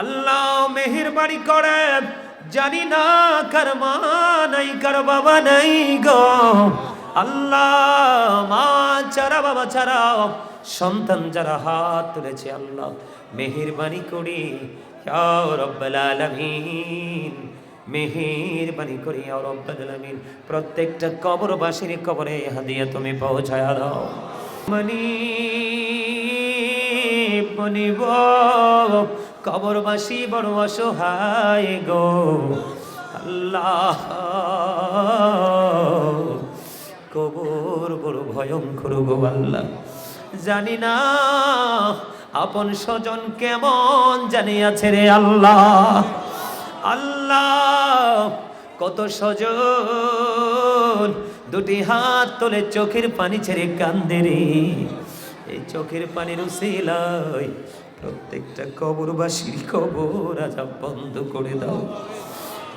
আল্লাহ মেহেরবাড়ি করে। জানি না কার মা নাই, কার বাবা নাই গো। আল্লাহ মা ছাড়া, বাবা ছাড়া সন্তান যারা হাত তুলেছে আল্লাহ মেহেরবানি করি। আলামিন, মেহেরবানি করি আলামিন। প্রত্যেকটা কবরবাসীর কবরে হাদিয়া তুমি পৌঁছায় দাও। মনি কবরবাসী বড় অসহায় গো। আল্লাহ। কবর বড় ভয়ঙ্কর গো আল্লাহ। জানি না আপন স্বজন কেমন জানি আছে রে আল্লাহ। আল্লাহ, কত স্বজন দুটি হাত তোলে চোখের পানি ছেড়ে কান্দে রে। এই চোখের পানির উসিলায় প্রত্যেকটা কবরবাসীর কবর আজাব বন্ধ করে দাও।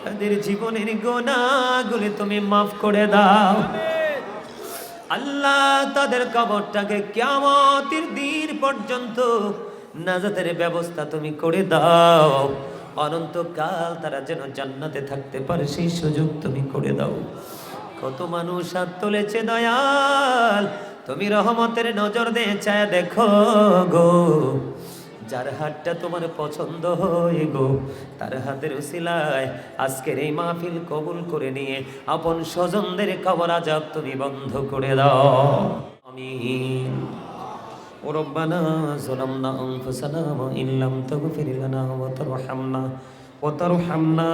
তাদের জীবনের গোনাগুলি তুমি মাফ করে দাও। আল্লাহ তাদের কবরটাকে কেমতের দিন পর্যন্ত নাজাতের ব্যবস্থা তুমি করে দাও। অনন্তকাল তারা যেন জান্নাতে থাকতে পারে, সেই সুযোগ তুমি করে দাও। কত মানুষ হাত তুলেছে দয়াল, তুমি রহমতের নজর দিয়ে চায় দেখো গো। যার হাতটা তোমার পছন্দ হয়ে গো তার হাতের উসিলায় আজকের এই মাহফিল কবুল করে নিয়ে আপন স্বজনদের কবর আজাব তুমি বন্ধ করে দাও আমিন وربنا ظلمنا أنفسنا وإن لم تغفر لنا وترحمنا وترحمنا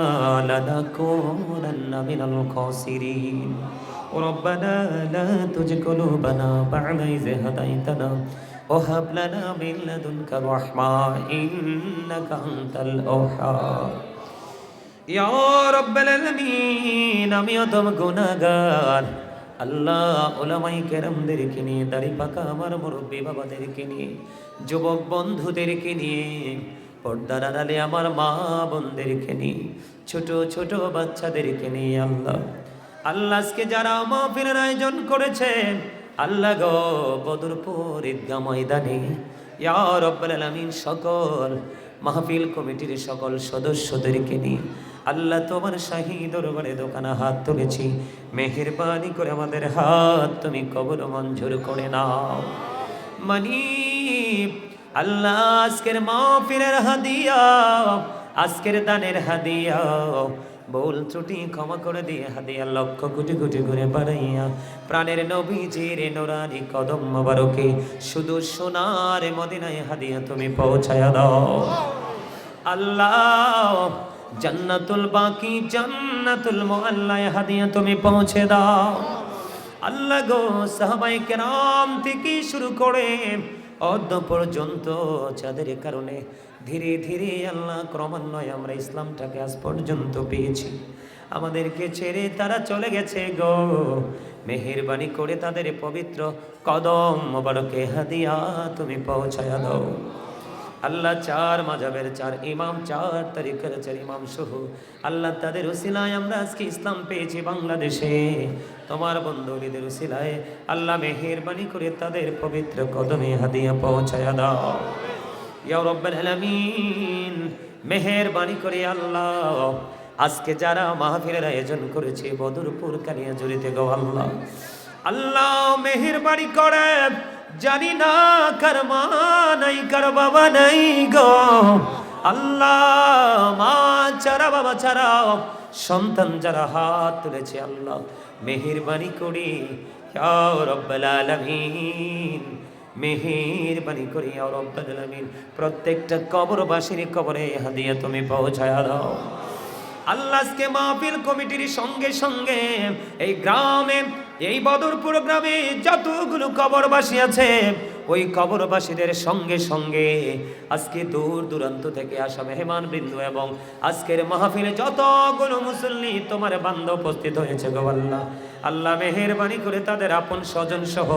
لنكونن من الخاسرين ربنا لا تزغ قلوبنا بعد إذ هديتنا وهب لنا من لدنك رحمة إنك أنت الوهاب ইয়া রব্বাল আলামিন আমিও তো গুনাহগার আল্লাহ ওলামাই কেরামদেরকে নিয়ে দাড়ি পাকা আমার মুরব্বী বাবাদেরকে নিয়ে যুবক বন্ধুদেরকে নিয়ে পর্দার আড়ালে আমার মা বোনদেরকে নিয়ে ছোট ছোট বাচ্চাদেরকে নিয়ে আল্লাহ আল্লাহ আজকে যারা মাহফিলের আয়োজন করেছে আল্লাহ গো বদরপুর ঈদগা ময়দানে। ইয়া আলামিন সকল মাহফিল কমিটির সকল সদস্যদেরকে নিয়ে আল্লাহ তোমার শাহী দরবারে দোকানে হাত তুলেছি। মেহেরবানি করে আমাদের হাত তুমি কবর মঞ্জুর করে নাও। মানি আল্লাহ আজকের মাহফিলের হাদিয়া, আজকের দানের হাদিয়া বল ত্রুটি ক্ষমা করে দিয়ে হাদিয়া লক্ষ কোটি কোটি করে বাড়াইয়া প্রাণের নবীজির নোরানি কদম মোবারকে শুধু সোনার মদিনায় হাদিয়া তুমি পৌঁছায়া দাও। আল্লাহ, জান্নাতুল বাকি, জান্নাতুল মুআল্লায় হাদিয়া তুমি পৌঁছে দাও। আল্লাহ গো সাহাবাই কেরাম থেকে শুরু করে অদ্য পর্যন্ত যাদের কারণে ধীরে ধীরে আল্লাহ ক্রমান্বয়ে আমরা ইসলামটাকে আজ পর্যন্ত পেয়েছি। আমাদেরকে ছেড়ে তারা চলে গেছে গো। মেহেরবানি করে তাদের পবিত্র কদম মোবারকে হাদিয়া তুমি পৌঁছায়া দাও। আল্লাহ চার মাজাবের চার, ইমাম চার তারিখের চার, ইমাম সহ। আল্লাহ তাদের উসিলায় আমরা আজকে ইসলাম পেয়েছি বাংলাদেশে। তোমার বন্ধুদের উসিলায় আল্লাহ মেহেরবানি করে তাদের পবিত্র কদমে হাদিয়া পৌঁছায়া দাও। ইয়া রব্বাল আলামিন, মেহেরবানি করে আল্লাহ, আজকে যারা মাহফিলের আয়োজন করেছে, বদরপুর কালিয়া জড়িতে গো আল্লাহ। আল্লাহ মেহেরবানি করে। জানি না কারমা নাই কার বাবা নাই গো। আল্লাহ, মা ছাড়া, বাবা ছাড়া সন্তান যারা হাত তুলেছে, আল্লাহ, মেহেরবানি করি। রব্বাল আলামিন, মেহেরবানি করি রব্বাল আলামিন। প্রত্যেকটা কবরবাসীর কবরে হাদিয়া তুমি পৌঁছায়া দাও। আল্লাহকে মাহফিল কমিটির সঙ্গে সঙ্গে এই গ্রামে এই বদরপুর গ্রামে যতগুলো কবরবাসী আছে, ওই কবরবাসীদের সঙ্গে সঙ্গে আজকে দূর দূরান্ত থেকে আসা মেহমান বৃন্দ এবং আজকের মাহফিলে যতগুলো মুসল্লি তোমার বান্ধব উপস্থিত হয়েছে গো আল্লাহ। আল্লাহ মেহেরবানি করে তাদের আপন স্বজন সহ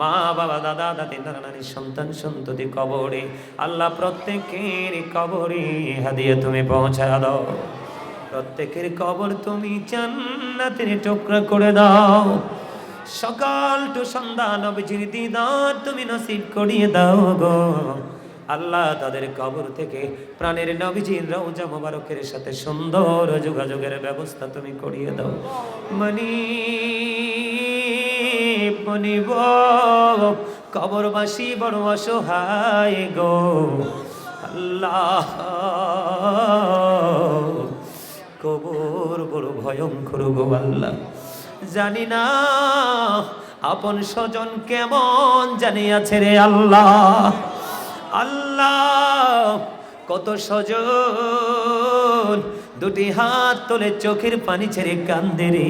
মা, বাবা, দাদা, দাদি, নানা, নানি, সন্তান, সন্ততি কবরে, আল্লাহ প্রত্যেকের কবরে হাদিয়ে তুমি পৌঁছা দাও। প্রত্যেকের কবর তুমি জান্নাতের টুকরা করে দাও। সকাল টু সন্ধ্যা নবীজির দিদার তুমি নসিব করিয়ে দাও গো। আল্লাহ তাদের কবর থেকে প্রাণের নবীজির রওজা মোবারকের সাথে সুন্দর যোগাযোগের ব্যবস্থা তুমি করিয়ে দাও। মনি মনিব, কবরবাসী বড় অসহায় গো। আল্লাহ বড় ভয়ঙ্কর গো আল্লাহ। জানি না আপন স্বজন কেমন জানি আছে রে আল্লাহ। আল্লাহ, কত স্বজন দুটি হাত তোলে চোখের পানি ছেড়ে কান্দে রে।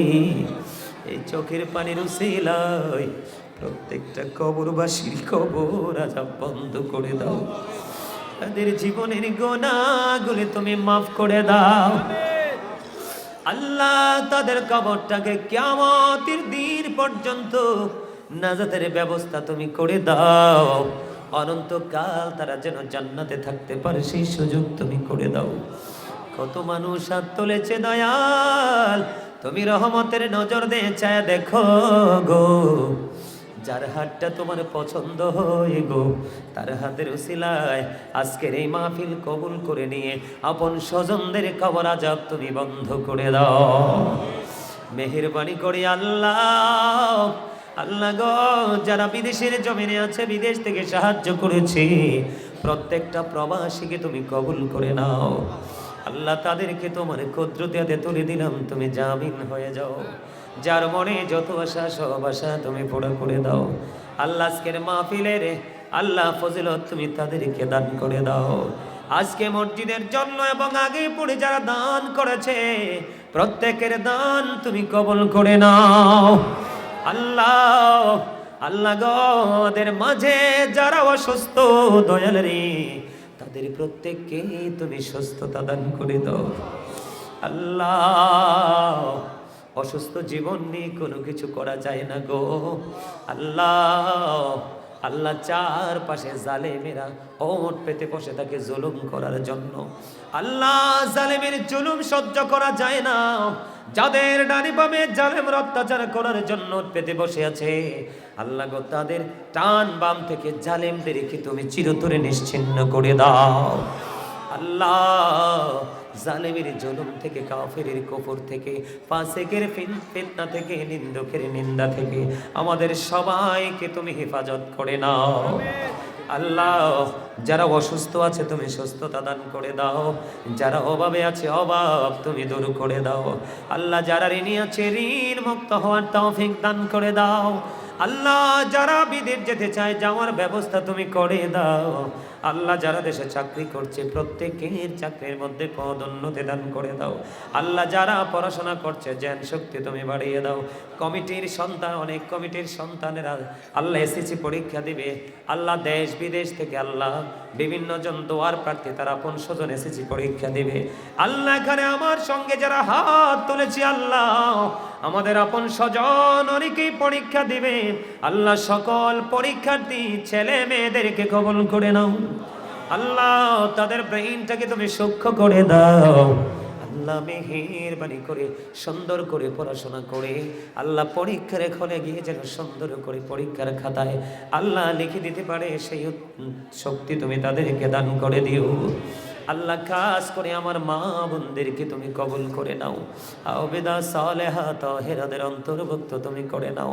এই চোখের পানির উসিলায় প্রত্যেকটা কবরবাসীর কবর আজাব বন্ধ করে দাও। তাদের জীবনের গোনাগুলি তুমি মাফ করে দাও। আল্লাহ তাদের কবরটাকে কেমতের দিন পর্যন্ত নাজাতের ব্যবস্থা তুমি করে দাও। অনন্তকাল তারা যেন জান্নাতে থাকতে পারে, সেই সুযোগ তুমি করে দাও। কত মানুষ হাত তুলেছে দয়াল, তুমি রহমতের নজর দিয়ে চায় দেখো গো। যার হাতটা তোমার পছন্দ হয়ে গো, তার হাতের উসিলায় আজকের এই মাহফিল কবুল করে নিয়ে আপন স্বজনদের কবর আজাব তুমি বন্ধ করে দাও। মেহেরবানি করে আল্লাহ আল্লাহ গো, যারা বিদেশের জমিনে আছে, বিদেশ থেকে সাহায্য করেছে, প্রত্যেকটা প্রবাসীকে তুমি কবুল করে নাও। আল্লাহ তাদেরকে তোমার ক্ষুদ্র ক্ষুদ্রতাতে তুলে দিলাম, তুমি জামিন হয়ে যাও। যার মনে যত আশা, সব আশা তুমি পুরো করে দাও। আল্লাহ আজকের মাহফিলের, আল্লাহ ফজিলত তুমি তাদেরকে দান করে দাও। আজকে মসজিদের জন্য এবং আগে পড়ে যারা দান করেছে, প্রত্যেকের দান তুমি কবল করে নাও। আল্লাহ আল্লাহ গদের মাঝে যারা অসুস্থ, দয়াল রে, তাদের প্রত্যেককে তুমি সুস্থতা দান করে দাও। আল্লাহ অসুস্থ জীবন নিয়ে কোনো কিছু করা যায় না গো। আল্লাহ আল্লাহ চার পাশে জালেমেরা ওট পেতে বসে তাকে জুলুম করার জন্য। আল্লাহ জালেমের জুলুম সহ্য করা যায় না। যাদের ডানি বামে জালেমের অত্যাচার করার জন্য পেতে বসে আছে, আল্লাহ গো, তাদের টান বাম থেকে জালেমদেরকে তুমি চিরতরে নিশ্চিন্ন করে দাও। আল্লাহ জালেমের জুলুম থেকে কাফের কফর থেকে, ফাসেকের ফিতনা থেকে, নিন্দকের নিন্দা থেকে, আমাদের সবাইকে তুমি হেফাজত করে নাও। আল্লাহ, যারা অসুস্থ আছে তুমি সুস্থতা দান করে দাও। যারা অভাবে আছে অভাব তুমি দূর করে দাও। আল্লাহ, যারা ঋণী আছে ঋণ মুক্ত হওয়ার তৌফিক দান করে দাও। আল্লাহ, যারা বিদেশ যেতে চায় যাওয়ার ব্যবস্থা তুমি করে দাও। আল্লাহ যারা দেশে চাকরি করছে, প্রত্যেকের চাকরির মধ্যে পদোন্নতি দান করে দাও। আল্লাহ যারা পড়াশোনা করছে জ্ঞান শক্তি তুমি বাড়িয়ে দাও। কমিটির সন্তান, অনেক কমিটির সন্তানেরা আল্লাহ এসেছি পরীক্ষা দিবে। আল্লাহ দেশ বিদেশ থেকে আল্লাহ বিভিন্ন জন দোয়ার প্রার্থী, তারা আপন স্বজন এসেছি পরীক্ষা দিবে। আল্লাহ এখানে আমার সঙ্গে যারা হাত তুলেছি, আল্লাহ আমাদের আপন স্বজন অনেকেই পরীক্ষা দিবে। আল্লাহ সকল পরীক্ষার্থী, ছেলে মেয়েদেরকে কবল করে নাও। আল্লাহ, তাদের ব্রেইনটাকে তুমি সূক্ষ্ম করে দাও। আল্লাহ মেহেরবানি করে, সুন্দর করে পড়াশোনা করে, আল্লাহ পরীক্ষার হলে গিয়ে যেন সুন্দর করে পরীক্ষার খাতায় আল্লাহ লিখে দিতে পারে, সেই শক্তি তুমি তাদেরকে দান করে দিও। আল্লাহ কাজ করে আমার মা বোনদেরকে তুমি কবুল করে নাও। আবেদা সালেহা তহেরাদের অন্তর্ভুক্ত তুমি করে নাও।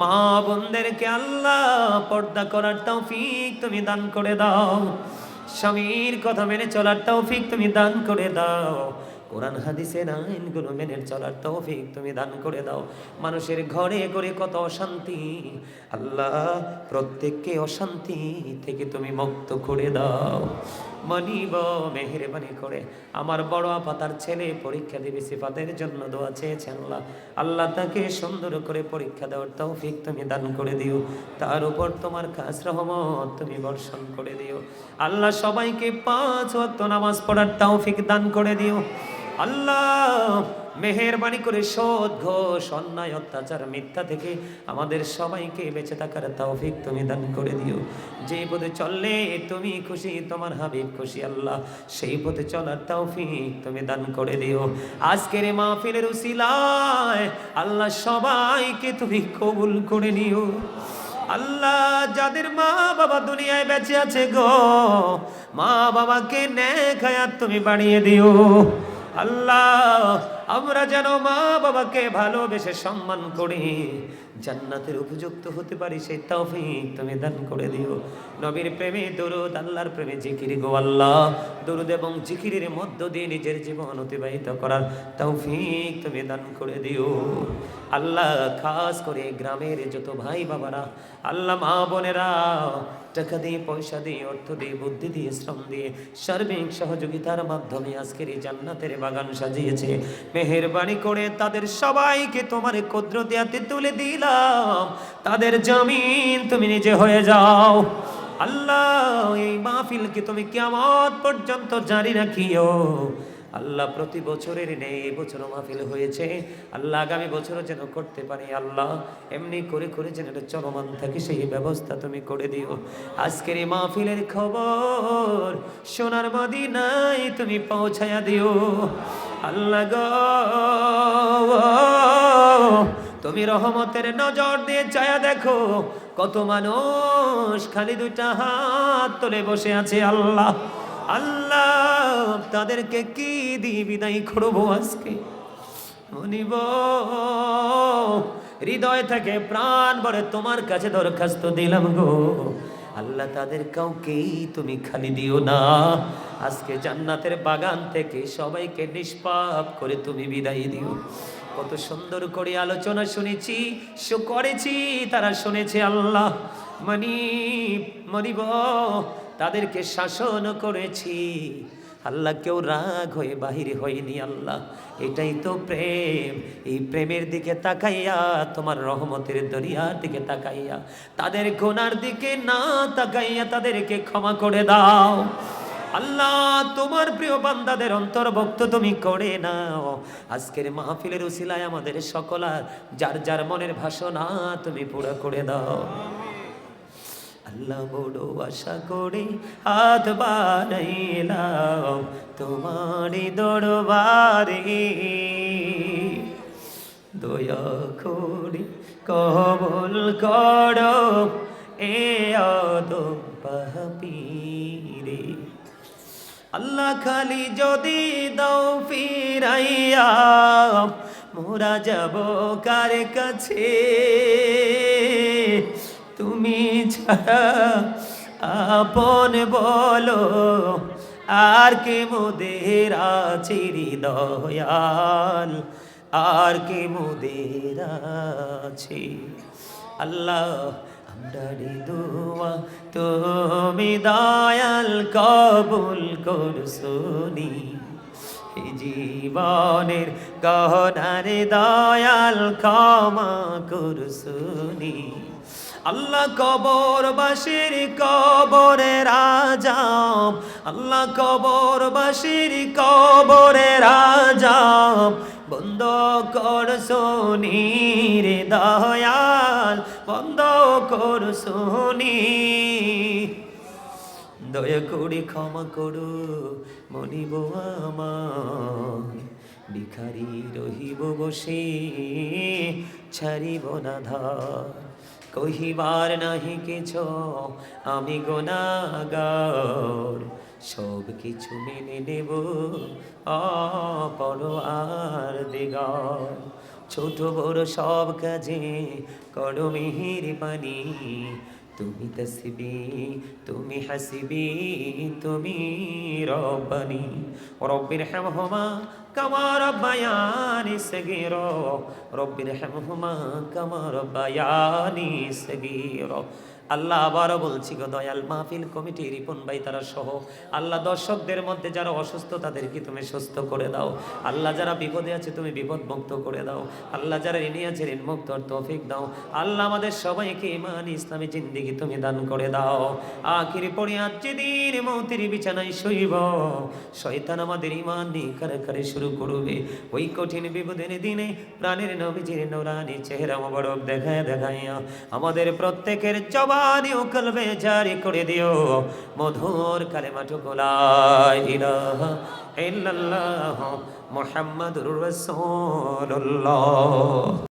মা বোনদেরকে আল্লাহ পর্দা করার তৌফিক তুমি দান করে দাও। স্বামীর কথা মেনে চলার তৌফিক তুমি দান করে দাও। কোরআন হাদিসের আইনগুলো মেনে চলার তৌফিক তুমি দান করে দাও। মানুষের ঘরে ঘরে কত অশান্তি। আল্লাহ প্রত্যেককে অশান্তি থেকে তুমি মুক্ত করে দাও। মানিব, মেহেরবানি করে। আমার বড় আপা তার ছেলে, পরীক্ষা দিবে, সিফাতের জন্য দোয়া চেয়েছেন আল্লাহ। আল্লাহ তাকে সুন্দর করে পরীক্ষা দেওয়ার তৌফিক তুমি দান করে দিও। তার উপর তোমার কাজ রহমত তুমি বর্ষণ করে দিও। আল্লাহ সবাইকে পাঁচ ওয়াক্ত নামাজ পড়ার তৌফিক দান করে দিও। আল্লাহ মেহেরবানি করে সৎ ঘোষ, অন্যায়, অত্যাচার, মিথ্যা থেকে আমাদের সবাইকে বেঁচে থাকার তৌফিক তুমি দান করে দিও। যে পথে চললে তুমি খুশি, তোমার হাবিব খুশি, আল্লাহ সেই পথে চলার তৌফিক তুমি দান করে দিও। আজকের মাহফিলের উসিলায় আল্লাহ সবাইকে তুমি কবুল করে নিও। আল্লাহ যাদের মা বাবা দুনিয়ায় বেঁচে আছে গো মা বাবাকে নেখায়াত তুমি বাড়িয়ে দিও। আল্লাহ, আমরা যেন মা বাবাকে ভালোবেসে সম্মান করি। জান্নাতের উপযুক্ত হতে পারি সেই তৌফিক তুমি দান করে দিও। নবীর প্রেমে দরুদ, আল্লাহর প্রেমে জিকির গো আল্লাহ। দরুদ এবং জিকিরের মধ্য দিয়ে নিজের জীবন অতিবাহিত করার তৌফিক তুমি দান করে দিও। আল্লাহ, খাস করে গ্রামের যত ভাই বাবারা আল্লাহ মা বোনেরা টাকা দিয়ে, পয়সা দিয়ে, অর্থ দিয়ে, বুদ্ধি দিয়ে, শ্রম দিয়ে সার্বিক সহযোগিতার মাধ্যমে আজকের এই জান্নাতের বাগান সাজিয়েছে। মেহেরবানি করে তাদের সবাইকে তোমার কুদরতিয়াতে তুলে দিলাম। তাদের জমিন তুমি নিজে হয়ে যাও। আল্লাহ, এই মাহফিলকে তুমি কেমন পর্যন্ত জারি রাখিও। আল্লাহ প্রতি বছরের নেই এই বছর মাহফিল হয়েছে। আল্লাহ আগামী বছরও যেন করতে পারি আল্লাহ। এমনি করে করে যেন এটা চলমান থাকে সেই ব্যবস্থা তুমি করে দিও। আজকের এই মাহফিলের খবর সোনার মদিনায় তুমি পৌঁছায়া দিও। আল্লাহ গো, তুমি রহমতের নজর দিয়ে চায়া দেখো। কত মানুষ খালি দুইটা হাত তুলে বসে আছে আল্লাহ। আল্লাহ, তাদেরকে কি দিয়ে বিদায় করব আজকে? মনিব হৃদয় থেকে প্রাণ ভরে তোমার কাছে দরখাস্ত দিলাম গো। আল্লাহ, তাদের কাউকেই তুমি খালি দিও না। আজকে জান্নাতের বাগান থেকে সবাইকে নিষ্পাপ করে তুমি বিদায় দিও। কত সুন্দর করে আলোচনা শুনেছি শো করেছি তারা শুনেছে আল্লাহ। মনি মনিব। তাদেরকে শাসন করেছি। আল্লাহ কেউ রাগ হয়ে বাহির হয়নি আল্লাহ। এটাই তো প্রেম। এই প্রেমের দিকে তাকাইয়া, তোমার রহমতের দরিয়ার দিকে তাকাইয়া, তাদের গোনার দিকে না তাকাইয়া তাদেরকে ক্ষমা করে দাও। আল্লাহ, তোমার প্রিয় বান্দাদের অন্তর্ভুক্ত তুমি করে নাও। আজকের মাহফিলের উসিলায় আমাদের সকলার যার যার মনের ভাষণা তুমি পুরো করে দাও। আল্লাহ বড় আশা করে হাত বাড়াইলাম তোমারই দরবারে। দয়া করে কবল করো এ আদম পাপিরে আল্লাহ খালি যদি দাও ফিরাইয়া মোরা যাব কার কাছে? তুমি ছাড়া আপন বলো, আর কে মোদের আছে দয়াল আর কে মোদের আছে? আল্লাহ, আমরা দোয়া তুমি দয়াল কবুল করছনি এই জীবনের গহনারে দয়াল ক্ষমা করছনি আল্লাহ কবর বাসির কবরে রাজাম। আল্লাহ কবর বাসির কবরে রাজাম। বন্ধ কর সোনি রে দয়াল, বন্ধ কর সোনি দয়া করে ক্ষমা করো, মনিব আমার। ভিখারি রহিব বসে, ছাড়িব না ধার। কহিবার নাহি কিছু, আমি গোনাগার সব কিছু মেনে নেব অপর আর দিগার। ছোট বড় সব কাজে করো মিহির পানি তুমি তসবি, তুমি হাসিবি, তুমি রব্বানি। রব্বির হামহুমা কামা রব্বায়ানি সগীরা। রব্বির হামহুমা কামা রব্বায়ানি সগীরা। আল্লাহ আবারও বলছি গো, দয়াল মাহফিল কমিটি, রিপন ভাই, তারা সহ আল্লাহ দর্শকদের মধ্যে যারা অসুস্থ, তাদেরকে তুমি সুস্থ করে দাও। আল্লাহ যারা বিপদে আছে, তুমি বিপদ মুক্ত করে দাও। আল্লাহ যারা ঋণী আছে ঋণ মুক্ত তৌফিক দাও। আল্লাহ আমাদের সবাইকে ইমান ইসলামী জিন্দিগি তুমি দান করে দাও। আখির পড়ে আজ যেদিন মৌতির বিছানায় শৈব শয়তান আমাদের ইমান নিয়ে কারে শুরু করবে। ওই কঠিন বিপদের দিনে প্রাণের নবীজির নৌরানি চেহারা মোবারক দেখায় দেখাইয়া আমাদের প্রত্যেকের জবানি ও কলবে জারি করে দিও। মধুর কালেমাটুকু লা ইলাহা ইল্লাল্লাহ মুহাম্মাদুর রাসূলুল্লাহ।